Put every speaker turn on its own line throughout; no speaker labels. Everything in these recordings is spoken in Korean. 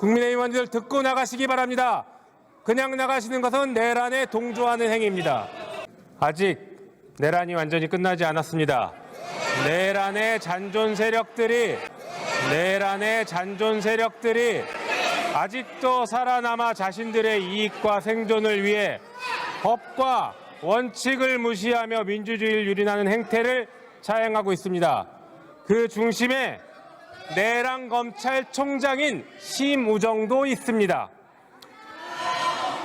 국민의힘 의원들 듣고 나가시기 바랍니다. 그냥 나가시는 것은 내란에 동조하는 행위입니다. 아직 내란이 완전히 끝나지 않았습니다. 내란의 잔존 세력들이 내란의 잔존 세력들이 아직도 살아남아 자신들의 이익과 생존을 위해 법과 원칙을 무시하며 민주주의를 유린하는 행태를 자행하고 있습니다. 그 중심에 내란 검찰총장인 심우정도 있습니다.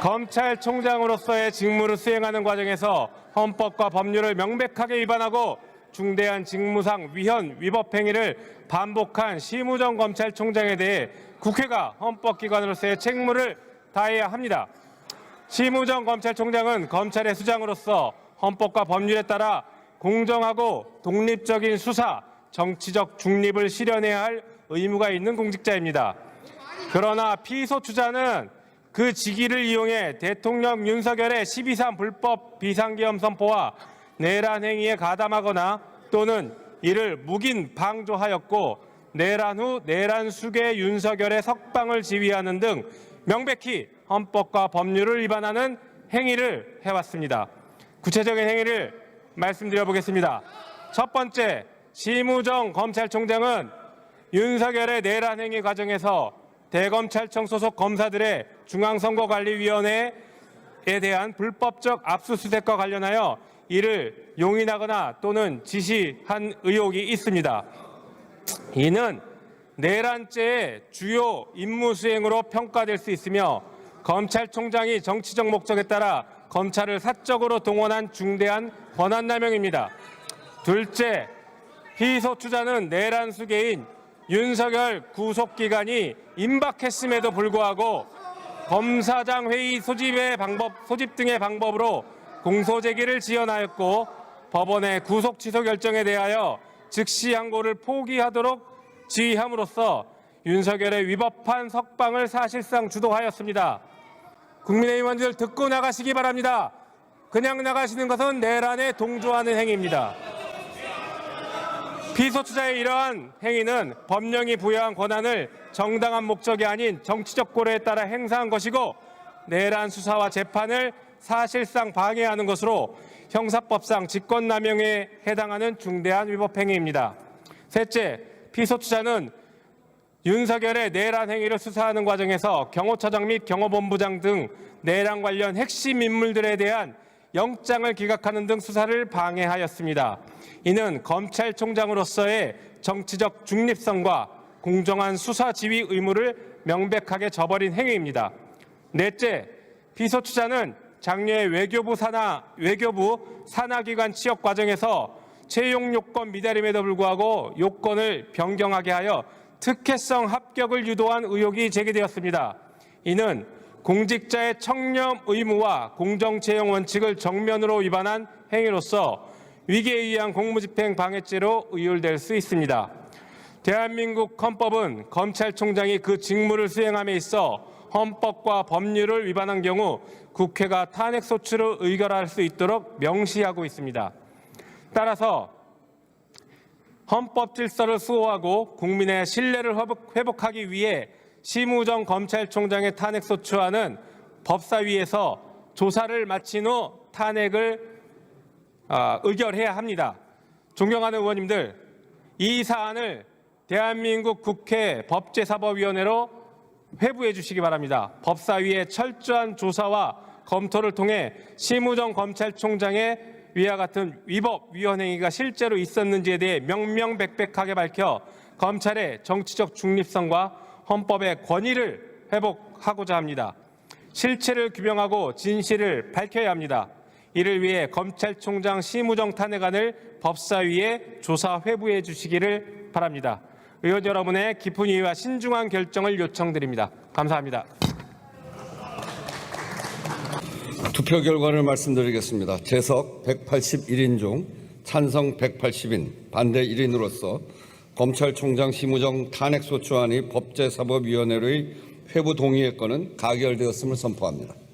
검찰총장으로서의 직무를 수행하는 과정에서 헌법과 법률을 명백하게 위반하고 중대한 직무상 위헌 위법 행위를 반복한 심우정 검찰총장에 대해 국회가 헌법기관으로서의 책무를 다해야 합니다. 심우정 검찰총장은 검찰의 수장으로서 헌법과 법률에 따라 공정하고 독립적인 수사, 정치적 중립을 실현해야 할 의무가 있는 공직자입니다. 그러나 피소추자는 그 직위를 이용해 대통령 윤석열의 12.3 불법 비상계엄 선포와 내란 행위에 가담하거나 또는 이를 묵인 방조하였고 내란 후 내란 수계 윤석열의 석방을 지휘하는 등 명백히 헌법과 법률을 위반하는 행위를 해왔습니다. 구체적인 행위를 말씀드려 보겠습니다. 첫 번째, 심우정 검찰총장은 윤석열의 내란 행위 과정에서 대검찰청 소속 검사들의 중앙선거관리위원회에 대한 불법적 압수수색과 관련하여 이를 용인하거나 또는 지시한 의혹이 있습니다. 이는 내란죄의 주요 임무 수행으로 평가될 수 있으며 검찰총장이 정치적 목적에 따라 검찰을 사적으로 동원한 중대한 권한남용입니다. 둘째, 피소추자는 내란 수계인 윤석열 구속기간이 임박했음에도 불구하고 검사장 회의 소집의 방법, 소집 등의 방법으로 공소제기를 지연하였고 법원의 구속 취소 결정에 대하여 즉시 항고를 포기하도록 지휘함으로써 윤석열의 위법한 석방을 사실상 주도하였습니다. 국민의힘 의원들 듣고 나가시기 바랍니다. 그냥 나가시는 것은 내란에 동조하는 행위입니다. 피소추자의 이러한 행위는 법령이 부여한 권한을 정당한 목적이 아닌 정치적 고려에 따라 행사한 것이고 내란 수사와 재판을 사실상 방해하는 것으로 형사법상 직권남용에 해당하는 중대한 위법 행위입니다. 셋째, 피소추자는 윤석열의 내란 행위를 수사하는 과정에서 경호처장 및 경호본부장 등 내란 관련 핵심 인물들에 대한 영장을 기각하는 등 수사를 방해하였습니다. 이는 검찰총장으로서의 정치적 중립성과 공정한 수사 지휘 의무를 명백하게 저버린 행위입니다. 넷째, 피소추자는 장녀의 외교부 산하 외교부 산하기관 취업 과정에서 채용 요건 미달임에도 불구하고 요건을 변경하게 하여 특혜성 합격을 유도한 의혹이 제기되었습니다. 이는 공직자의 청렴 의무와 공정 채용 원칙을 정면으로 위반한 행위로서 위계에 의한 공무집행 방해죄로 의율될 수 있습니다. 대한민국 헌법은 검찰총장이 그 직무를 수행함에 있어 헌법과 법률을 위반한 경우 국회가 탄핵 소추를 의결할 수 있도록 명시하고 있습니다. 따라서 헌법 질서를 수호하고 국민의 신뢰를 회복- 회복하기 위해 심우정 검찰총장의 탄핵 소추안은 법사위에서 조사를 마친 후 탄핵을 아, 의결해야 합니다. 존경하는 의원님들, 이 사안을 대한민국 국회 법제사법위원회로 회부해 주시기 바랍니다. 법사위의 철저한 조사와 검토를 통해 심우정 검찰총장의 위와 같은 위법 위헌 행위가 실제로 있었는지에 대해 명명백백하게 밝혀 검찰의 정치적 중립성과 헌법의 권위를 회복하고자 합니다. 실체를 규명하고 진실을 밝혀야 합니다. 이를 위해 검찰총장 심우정 탄핵안을 법사위에 조사 회부해 주시기를 바랍니다. 의원 여러분의 깊은 이해와 신중한 결정을 요청드립니다. 감사합니다.
투표 결과를 말씀드리겠습니다. 재석 181인 중 찬성 180인, 반대 1인으로서 검찰총장 심우정 탄핵소추안이 법제사법위원회의 회부 동의의 건은 가결되었음을 선포합니다.